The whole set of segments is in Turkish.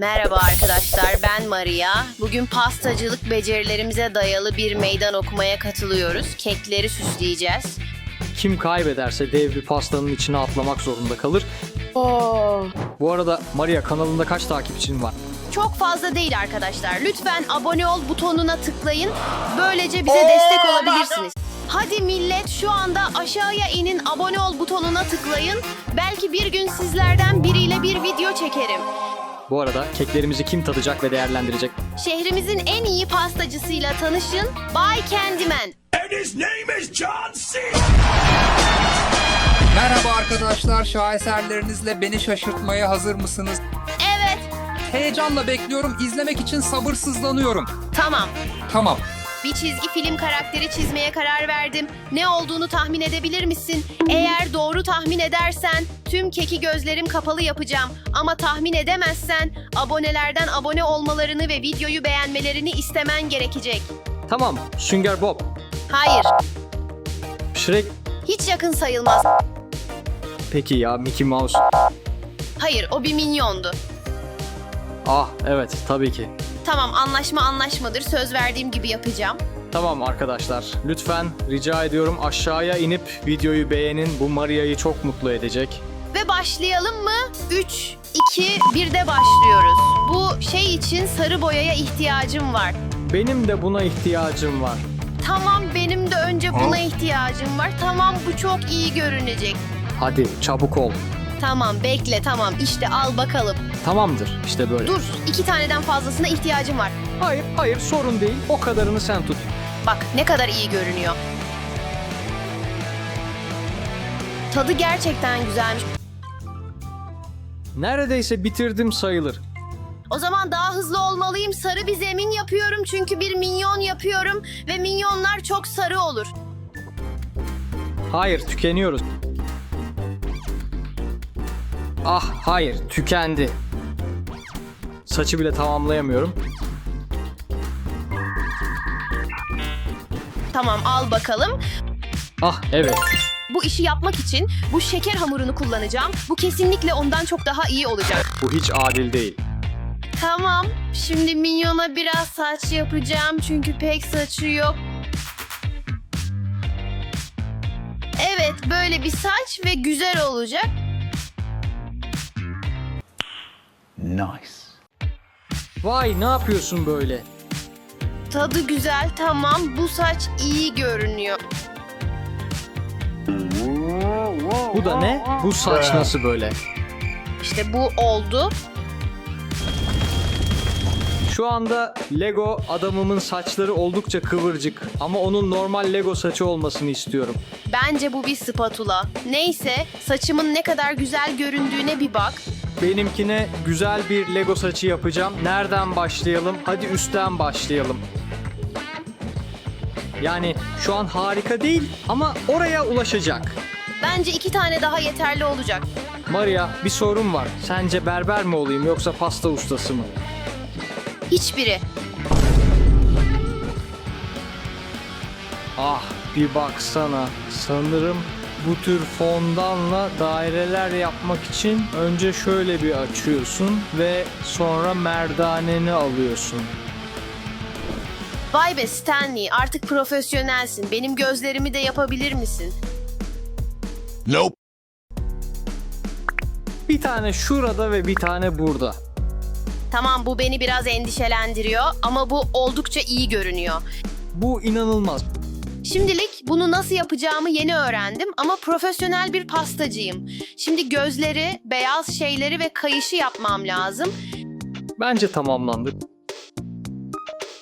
Merhaba arkadaşlar, ben Maria. Bugün pastacılık becerilerimize dayalı bir meydan okumaya katılıyoruz. Kekleri süsleyeceğiz. Kim kaybederse dev bir pastanın içine atlamak zorunda kalır. Bu arada Maria kanalında kaç takipçin var? Çok fazla değil arkadaşlar. Lütfen abone ol butonuna tıklayın. Böylece bize destek olabilirsiniz. Hadi millet şu anda aşağıya inin abone ol butonuna tıklayın. Belki bir gün sizlerden biriyle bir video çekerim. Bu arada keklerimizi kim tadacak ve değerlendirecek? Şehrimizin en iyi pastacısıyla tanışın. Bay Candyman. And his name is John C. Merhaba arkadaşlar, şaheserlerinizle beni şaşırtmaya hazır mısınız? Evet, Heyecanla bekliyorum, izlemek için sabırsızlanıyorum. tamam. Tamam, Bir çizgi film karakteri çizmeye karar verdim. Ne olduğunu tahmin edebilir misin? Eğer doğru tahmin edersen tüm keki gözlerim kapalı yapacağım. Ama tahmin edemezsen abonelerden abone olmalarını ve videoyu beğenmelerini istemen gerekecek. Tamam, Sünger Bob, Hayır, Shrek, hiç yakın sayılmaz. peki ya Mickey Mouse? Hayır, o bir minyondu. Ah evet tabii ki. Tamam, anlaşma anlaşmadır. Söz verdiğim gibi yapacağım. Tamam arkadaşlar, lütfen rica ediyorum aşağıya inip videoyu beğenin. Bu Maria'yı çok mutlu edecek. Ve başlayalım mı? 3, 2, 1'de başlıyoruz. Bu şey için sarı boyaya ihtiyacım var. Benim de buna ihtiyacım var. Tamam benim de önce buna ihtiyacım var. Tamam bu çok iyi görünecek. Hadi çabuk ol. Tamam bekle tamam işte al bakalım. Tamamdır işte böyle. Dur iki taneden fazlasına ihtiyacım var. Hayır hayır sorun değil. O kadarını sen tut. Bak ne kadar iyi görünüyor. Tadı gerçekten güzelmiş. Neredeyse bitirdim sayılır. O zaman daha hızlı olmalıyım. Sarı bir zemin yapıyorum çünkü bir minyon yapıyorum ve minyonlar çok sarı olur. Hayır tükeniyoruz. Ah hayır tükendi. Saçı bile tamamlayamıyorum. Tamam al bakalım. Ah evet. Bu işi yapmak için bu şeker hamurunu kullanacağım. Bu kesinlikle ondan çok daha iyi olacak. Bu hiç adil değil. Tamam. Şimdi minyona biraz saç yapacağım çünkü pek saçı yok. Evet, böyle bir saç ve güzel olacak. Vay ne yapıyorsun böyle? Tadı güzel, tamam. Bu saç iyi görünüyor. Bu da ne? Bu saç nasıl böyle? İşte bu oldu. Şu anda Lego adamımın saçları oldukça kıvırcık ama onun normal Lego saçı olmasını istiyorum. Bence bu bir spatula. Neyse, saçımın ne kadar güzel göründüğüne bir bak. Benimkine güzel bir Lego saçı yapacağım. Nereden başlayalım? Hadi üstten başlayalım. Yani şu an harika değil ama oraya ulaşacak. Bence iki tane daha yeterli olacak. Maria bir sorun var. Sence berber mi olayım yoksa pasta ustası mı? Hiçbiri. Ah bir baksana. Sanırım bu tür fondanla daireler yapmak için önce şöyle bir açıyorsun ve sonra merdaneni alıyorsun. Vay be Stanley, artık profesyonelsin. Benim gözlerimi de yapabilir misin? Nope. Bir tane şurada ve bir tane burada. Tamam bu beni biraz endişelendiriyor ama bu oldukça iyi görünüyor. Bu inanılmaz. Şimdilik bunu nasıl yapacağımı yeni öğrendim ama profesyonel bir pastacıyım. Şimdi gözleri, beyaz şeyleri ve kayışı yapmam lazım. Bence tamamlandı.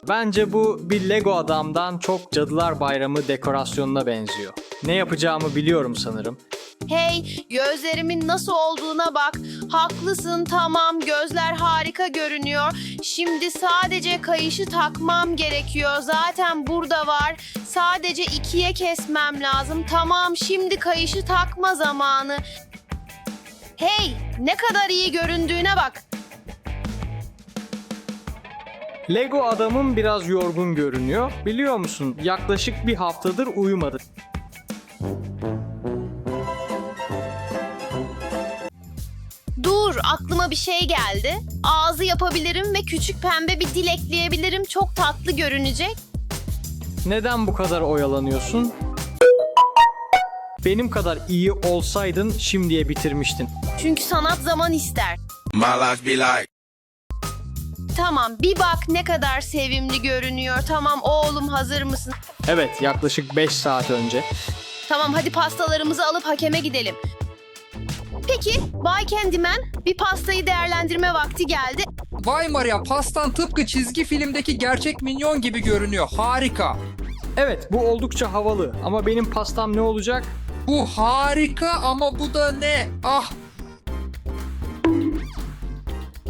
Bence bu bir Lego adamdan çok Cadılar Bayramı dekorasyonuna benziyor. Ne yapacağımı biliyorum sanırım. Hey, gözlerimin nasıl olduğuna bak. Haklısın, tamam. Gözler harika görünüyor. Şimdi sadece kayışı takmam gerekiyor. Zaten burada var. Sadece ikiye kesmem lazım. Tamam, şimdi kayışı takma zamanı. Hey, ne kadar iyi göründüğüne bak. Lego adamım biraz yorgun görünüyor. Biliyor musun? Yaklaşık bir haftadır uyumadı. Aklıma bir şey geldi. Ağzı yapabilirim ve küçük pembe bir dil ekleyebilirim. Çok tatlı görünecek. Neden bu kadar oyalanıyorsun? Benim kadar iyi olsaydın şimdiye bitirmiştin. Çünkü sanat zaman ister. My life be like. Tamam bir bak ne kadar sevimli görünüyor. Tamam oğlum hazır mısın? Evet, yaklaşık 5 saat önce. Tamam hadi pastalarımızı alıp hakeme gidelim. Peki Bay Candyman bir pastayı değerlendirme vakti geldi. Vay Maria pastan tıpkı çizgi filmdeki gerçek minyon gibi görünüyor. Harika. Evet, bu oldukça havalı ama benim pastam ne olacak? Bu harika ama bu da ne? Ah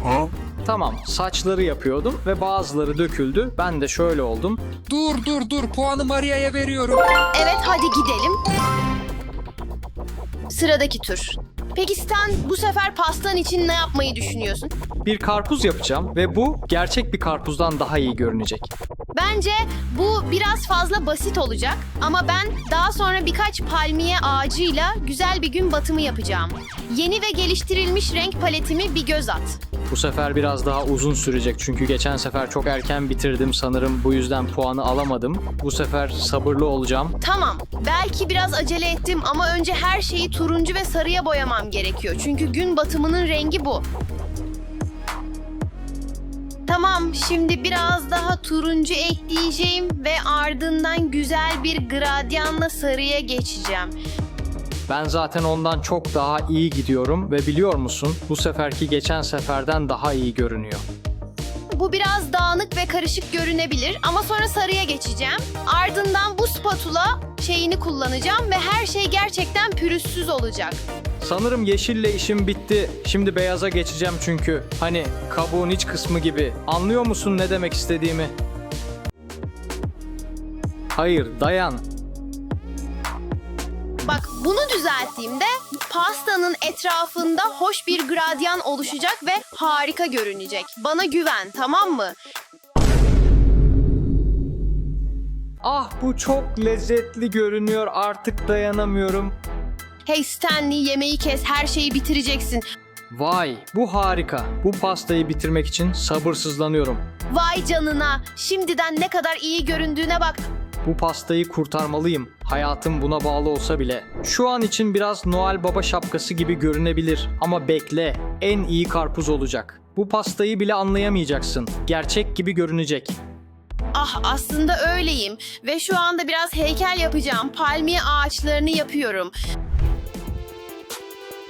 Huh? Tamam, saçları yapıyordum ve bazıları döküldü. Ben de şöyle oldum. dur dur dur puanı Maria'ya veriyorum. Evet hadi gidelim. Sıradaki tur. Peki Stan bu sefer pastan için ne yapmayı düşünüyorsun? Bir karpuz yapacağım ve bu gerçek bir karpuzdan daha iyi görünecek. Bence bu biraz fazla basit olacak ama ben daha sonra birkaç palmiye ağacıyla güzel bir gün batımı yapacağım. Yeni ve geliştirilmiş renk paletimi bir göz at. Bu sefer biraz daha uzun sürecek çünkü geçen sefer çok erken bitirdim sanırım bu yüzden puanı alamadım. Bu sefer sabırlı olacağım. Tamam, belki biraz acele ettim ama önce her şeyi turuncu ve sarıya boyamam gerekiyor. Çünkü gün batımının rengi bu. Tamam, şimdi biraz daha turuncu ekleyeceğim ve ardından güzel bir gradyanla sarıya geçeceğim. Ben zaten ondan çok daha iyi gidiyorum ve biliyor musun bu seferki geçen seferden daha iyi görünüyor. Bu biraz dağınık ve karışık görünebilir ama sonra sarıya geçeceğim. Ardından bu spatula şeyini kullanacağım ve her şey gerçekten pürüzsüz olacak. Sanırım yeşille işim bitti. Şimdi beyaza geçeceğim çünkü. Hani kabuğun iç kısmı gibi. Anlıyor musun ne demek istediğimi? Hayır, dayan. Bak bunu düzelttiğimde pastanın etrafında hoş bir gradyan oluşacak ve harika görünecek. Bana güven tamam mı? Ah bu çok lezzetli görünüyor. Artık dayanamıyorum. Hey Stanley yemeği kes her şeyi bitireceksin. Vay, bu harika. Bu pastayı bitirmek için sabırsızlanıyorum. Vay canına şimdiden ne kadar iyi göründüğüne bak. Bu pastayı kurtarmalıyım. Hayatım buna bağlı olsa bile. Şu an için biraz Noel Baba şapkası gibi görünebilir ama bekle. En iyi karpuz olacak. Bu pastayı bile anlayamayacaksın. Gerçek gibi görünecek. Ah aslında öyleyim ve şu anda biraz heykel yapacağım. Palmiye ağaçlarını yapıyorum.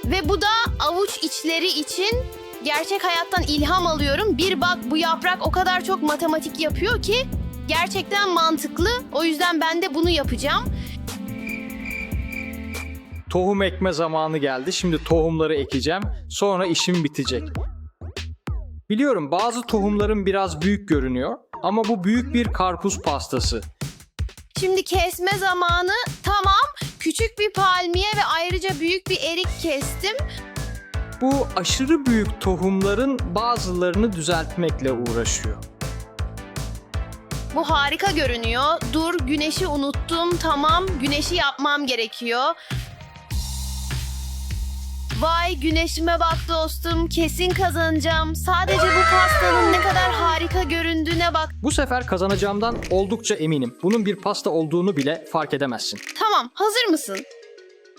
Ve bu da avuç içleri için gerçek hayattan ilham alıyorum. Bir bak bu yaprak o kadar çok matematik yapıyor ki gerçekten mantıklı. O yüzden ben de bunu yapacağım. Tohum ekme zamanı geldi. Şimdi tohumları ekeceğim. Sonra işim bitecek. Biliyorum bazı tohumların biraz büyük görünüyor ama bu büyük bir karpuz pastası. Şimdi kesme zamanı tamam. Küçük bir palmiye ve ayrıca büyük bir erik kestim. Bu aşırı büyük tohumların bazılarını düzeltmekle uğraşıyor. Bu harika görünüyor. Dur güneşi unuttum. Tamam güneşi yapmam gerekiyor. Vay güneşime bak dostum. Kesin kazanacağım. Sadece bu pastanın ne kadar harika göründüğüne bak. Bu sefer kazanacağımdan oldukça eminim. Bunun bir pasta olduğunu bile fark edemezsin. Tamam hazır mısın?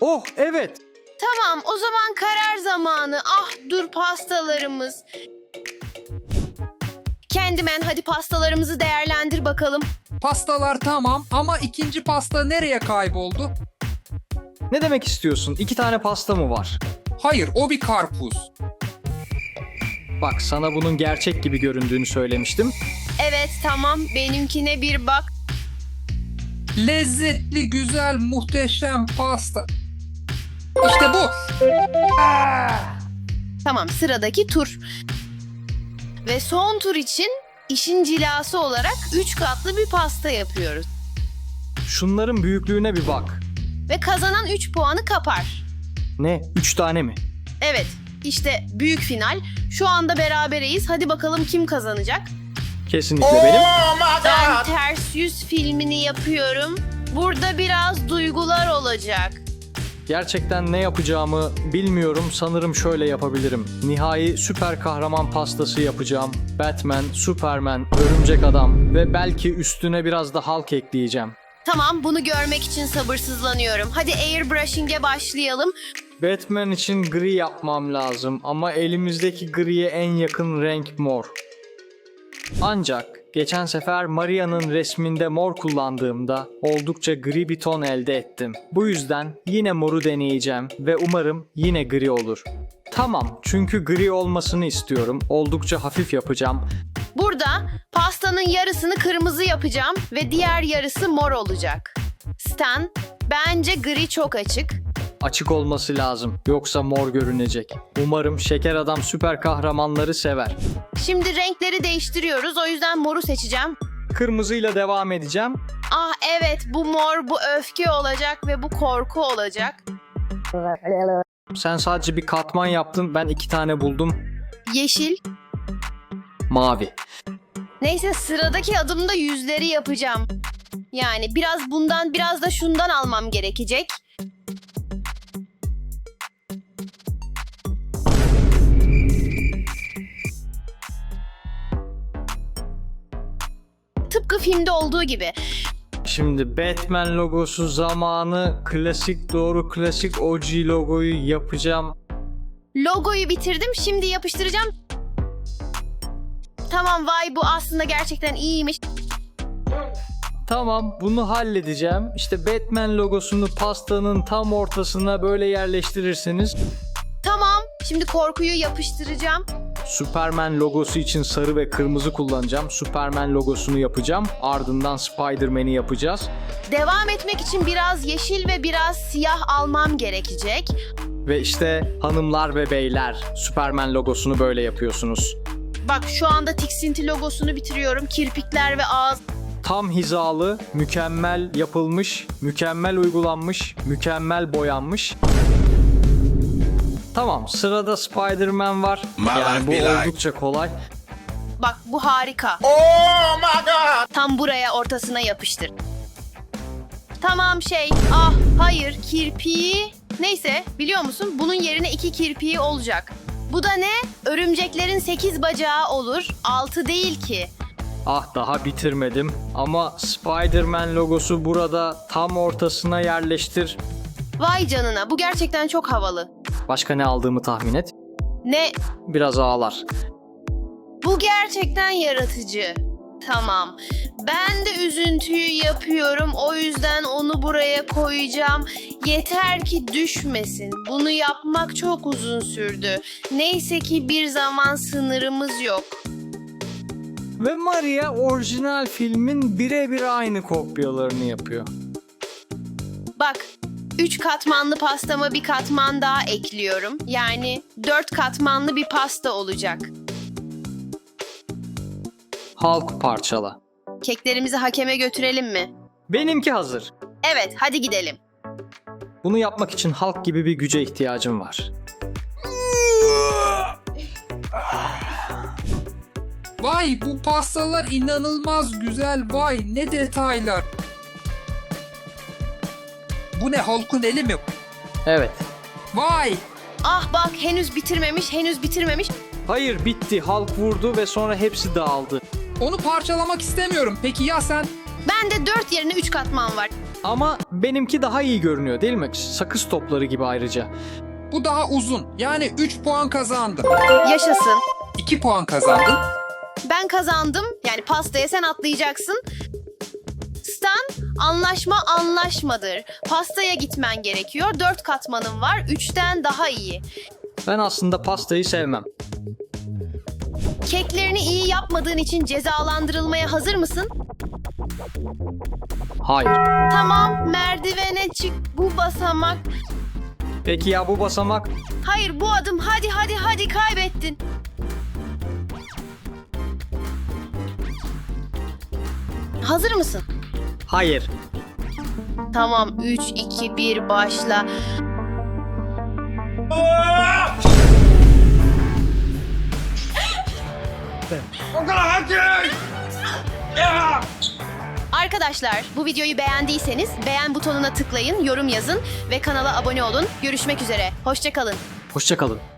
Oh evet. Tamam o zaman karar zamanı. Ah dur pastalarımız. Kendimen hadi pastalarımızı değerlendir bakalım. Pastalar tamam ama ikinci pasta nereye kayboldu? Ne demek istiyorsun? İki tane pasta mı var? Hayır o bir karpuz. Bak sana bunun gerçek gibi göründüğünü söylemiştim. Evet tamam benimkine bir bak. Lezzetli, güzel, muhteşem pasta. İşte bu. Tamam sıradaki tur. Ve son tur için işin cilası olarak 3 katlı bir pasta yapıyoruz. Şunların büyüklüğüne bir bak. Ve kazanan 3 puanı kapar. Ne? Üç tane mi? Evet işte büyük final. Şu anda berabereyiz. Hadi bakalım kim kazanacak? Kesinlikle benim. Ben ters yüz filmini yapıyorum. Burada biraz duygular olacak. Gerçekten ne yapacağımı bilmiyorum. Sanırım şöyle yapabilirim. Nihai süper kahraman pastası yapacağım. Batman, Superman, Örümcek Adam ve belki üstüne biraz da Hulk ekleyeceğim. Tamam bunu görmek için sabırsızlanıyorum. Hadi airbrushing'e başlayalım. Batman için gri yapmam lazım ama elimizdeki griye en yakın renk mor. Ancak geçen sefer Maria'nın resminde mor kullandığımda oldukça gri bir ton elde ettim. Bu yüzden yine moru deneyeceğim ve umarım yine gri olur. Tamam çünkü gri olmasını istiyorum. Oldukça hafif yapacağım. Burada pastanın yarısını kırmızı yapacağım ve diğer yarısı mor olacak. Stan, bence gri çok açık. Açık olması lazım yoksa mor görünecek. Umarım Şeker Adam süper kahramanları sever. Şimdi renkleri değiştiriyoruz o yüzden moru seçeceğim. Kırmızıyla devam edeceğim. Ah evet bu mor, bu öfke olacak ve bu korku olacak. Sen sadece bir katman yaptın ben iki tane buldum. Yeşil. Mavi. Neyse sıradaki adımda yüzleri yapacağım. Yani biraz bundan biraz da şundan almam gerekecek. Tıpkı filmde olduğu gibi. Şimdi Batman logosu zamanı klasik doğru klasik OG logoyu yapacağım. Logoyu bitirdim şimdi yapıştıracağım. Tamam vay bu aslında gerçekten iyiymiş. Tamam bunu halledeceğim. İşte Batman logosunu pastanın tam ortasına böyle yerleştirirsiniz. Tamam şimdi korkuyu yapıştıracağım. Superman logosu için sarı ve kırmızı kullanacağım. Superman logosunu yapacağım. Ardından Spider-Man'i yapacağız. Devam etmek için biraz yeşil ve biraz siyah almam gerekecek. Ve işte hanımlar ve beyler Superman logosunu böyle yapıyorsunuz. Bak şu anda tiksinti logosunu bitiriyorum. Kirpikler ve ağız. Tam hizalı, mükemmel yapılmış, mükemmel uygulanmış, mükemmel boyanmış. Tamam, sırada Spider-Man var. My Yani bu oldukça kolay. Bak bu harika. Oh my god! Tam buraya ortasına yapıştır. Tamam şey. Ah hayır kirpiği. Neyse biliyor musun bunun yerine iki kirpiği olacak. Bu da ne? Örümceklerin sekiz bacağı olur. Altı değil ki. Ah daha bitirmedim ama Spider-Man logosu burada tam ortasına yerleştir. Vay canına bu gerçekten çok havalı. Başka ne aldığımı tahmin et. Ne? Biraz ağlar. Bu gerçekten yaratıcı. Tamam. Ben de üzüntüyü yapıyorum. O yüzden onu buraya koyacağım. Yeter ki düşmesin. Bunu yapmak çok uzun sürdü. Neyse ki bir zaman sınırımız yok. Ve Maria orijinal filmin birebir aynı kopyalarını yapıyor. Bak, üç katmanlı pastama bir katman daha ekliyorum. Yani dört katmanlı bir pasta olacak. Halk parçala. Keklerimizi hakeme götürelim mi? Benimki hazır. Evet, hadi gidelim. Bunu yapmak için halk gibi bir güce ihtiyacım var. Vay bu pastalar inanılmaz güzel. Vay ne detaylar. Bu ne Hulk'un eli mi? Evet. Vay Ah bak, henüz bitirmemiş, henüz bitirmemiş. Hayır bitti. Halk vurdu ve sonra hepsi dağıldı. onu parçalamak istemiyorum. Peki ya sen? Bende dört yerine üç katman var. Ama benimki daha iyi görünüyor değil mi? Sakız topları gibi ayrıca. Bu daha uzun. Yani 3 puan kazandın. Yaşasın. 2 puan kazandın. Ben kazandım. Yani pastaya sen atlayacaksın. Anlaşma anlaşmadır. Pastaya gitmen gerekiyor. Dört katmanın var. Üçten daha iyi. Ben aslında pastayı sevmem. Keklerini iyi yapmadığın için cezalandırılmaya hazır mısın? Hayır. Tamam, merdivene çık. Bu basamak. Peki ya bu basamak? Hayır, bu adım. Hadi hadi hadi kaybettin. Hazır mısın? Hayır. Tamam, 3 2 1 başla. Arkadaşlar bu videoyu beğendiyseniz beğen butonuna tıklayın, yorum yazın ve kanala abone olun. Görüşmek üzere. Hoşçakalın. Hoşçakalın.